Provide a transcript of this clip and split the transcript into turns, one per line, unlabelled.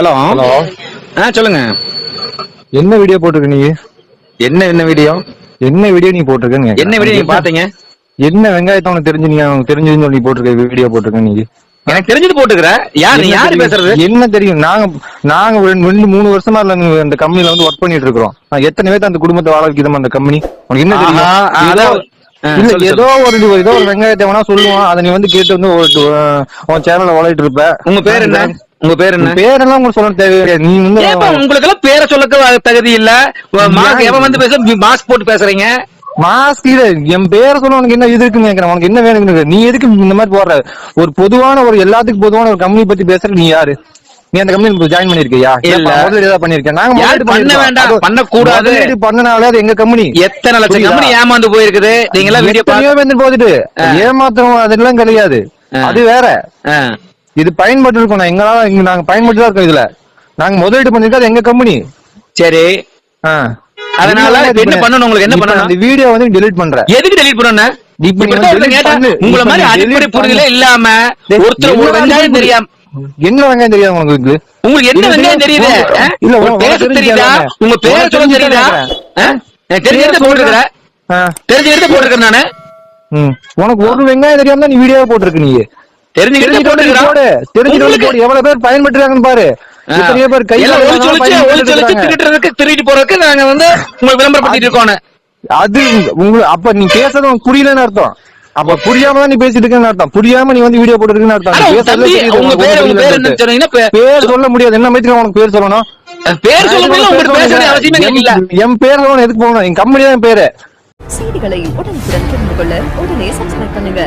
Hello
hello
ஆ சொல்லுங்க.
என்ன video போட்டிருக்க நீ
என்ன என்ன வீடியோ
என்ன வீடியோ நீ போட்டிருக்கன்னு
என்ன வீடியோ நீங்க பாத்தீங்க
என்ன வெங்காயத்தை உனக்கு தெரிஞ்சு நீ உனக்கு தெரிஞ்சதுன்னு சொல்லி போட்டிருக்க வீடியோ போட்டிருக்க நீ
எனக்கு தெரிஞ்சது போட்டுக்கிற. யார் யாரு? பேசுறது?
என்ன தெரியும்? நாங்க நாங்க ஒரு ரெண்டு மூணு வருஷமா இல்ல அந்த கம்பெனில வந்து ஒர்க் பண்ணிட்டு இருக்கிறோம். நான் எத்தனை பேர் அந்த குடும்பத்தை வாழ வைக்கிறோம் அந்த கம்பெனி உனக்கு என்ன தெரியும்? ஏதோ- ஒரு ஏதோ ஒரு வெங்காயத்தை வேணா சொல்லுவான். அதை நீ வந்து கேட்டு வந்து உன் சேனல்ல வளையிட்டு இருப்ப.
உங்க பேர் என்ன? உங்க பேர் என்ன?
பேரெல்லாம் உங்களுக்கு சொல்ல தேவையில்லை நீ வந்து
உங்களுக்கு எல்லாம் பேரை சொல்லக்க தகுதி இல்ல. மாஸ்க் எவன் வந்து பேச மாஸ்க் போட்டு பேசுறீங்க?
மாஸ்க் இல்ல என் பேரை சொல்ல உனக்கு என்ன இது இருக்குன்னு கேக்குறேன். உனக்கு என்ன வேணுங்கிறது நீ எதுக்கு இந்த மாதிரி போடுற? ஒரு பொதுவான ஒரு எல்லாத்துக்கும் பொதுவான ஒரு கம்பெனி பத்தி பேசுற நீ யாரு? நீ அந்த கம்பெனி ஜாயின் பண்ணிருக்கியா?
இல்ல.
முதலீடு ஏதாவது பண்ணிருக்கேன் நாங்க
பண்ண. வேண்டாம், பண்ணக்கூடாது.
முதலீடு பண்ணனால அது எங்க கம்பெனி
எத்தனை லட்சம்? கம்பெனி ஏமாந்து போயிருக்குது? நீங்க எல்லாம் வீடியோ
போகுது ஏமாத்திரம் அதெல்லாம் கிடையாது. அது வேற. இது பயன்பட்டு இருக்கோம் எங்களால இங்க நாங்க பயன்பட்டு தான் இருக்கோம் இதுல. நாங்க முதலீடு பண்ணிருக்கோம் அது எங்க கம்பெனி
சரி. அதனால என்ன பண்ணணும் உங்களுக்கு? என்ன பண்ணணும்?
இந்த வீடியோ வந்து டெலீட் பண்ற.
எதுக்கு டெலீட் பண்ணணும். உங்களை மாதிரி அடிப்படை. இல்லாம ஒருத்தர் ஒரு வெங்காயம் தெரியாம?
என்ன வெங்காயம் தெரியாது உனக்கு இது?
உங்களுக்கு என்ன வெங்காயம் தெரியுது?
இல்ல,
பேச தெரியுதா. உங்க பேரை சொல்ல தெரியுதா? தெரிஞ்ச எடுத்து போட்டுருக்கிறேன்.
ஆ.
தெரிஞ்ச எடுத்து போட்டுருக்கேன் நானு.
உனக்கு ஒரு வெங்காயம் தெரியாம நீ வீடியோ போட்டிருக்க நீ
தெரிஞ்ச எடுத்து
தெரிஞ்சுட்டு வந்து போடு.
போட்டுருக்கிறேன்
தெரிஞ்சுட்டு வந்து
உங்களுக்கு-
போடு. எவ்வளவு பேர் பயன்பட்டுறாங்கன்னு பாரு. எத்தனையோ பேர் கையில
திருடிட்டு போறதுக்கு நாங்க வந்து உங்களுக்கு விளம்பரப்படுத்திட்டு இருக்கோம்
அது உங்களுக்கு அப்ப நீ பேசுறது உனக்கு புரியலன்னு அர்த்தம். அப்ப புரியாம தான் நீ பேசிட்டு இருக்கேன்னு அர்த்தம். புரியாம நீ வந்து வீடியோ போட்டுருக்கன்னு அர்த்தம்.
உங்க உங்க பேர் உங்க
சொல்ல முடியாது. என்ன மாதிரி உனக்கு பேர் சொல்லணும்?
பேர் சொல்ல முடியல உங்களுக்கு பேச வேண்டிய அவசியமே
என்-
இல்ல.
என் பேர் எதுக்கு போகணும்? என் கம்பெனி தான் பேரு.
செய்திகளை உடனுக்குடன் தெரிந்து கொள்ள உடனே சப்ஸ்கிரைப் பண்ணுங்க.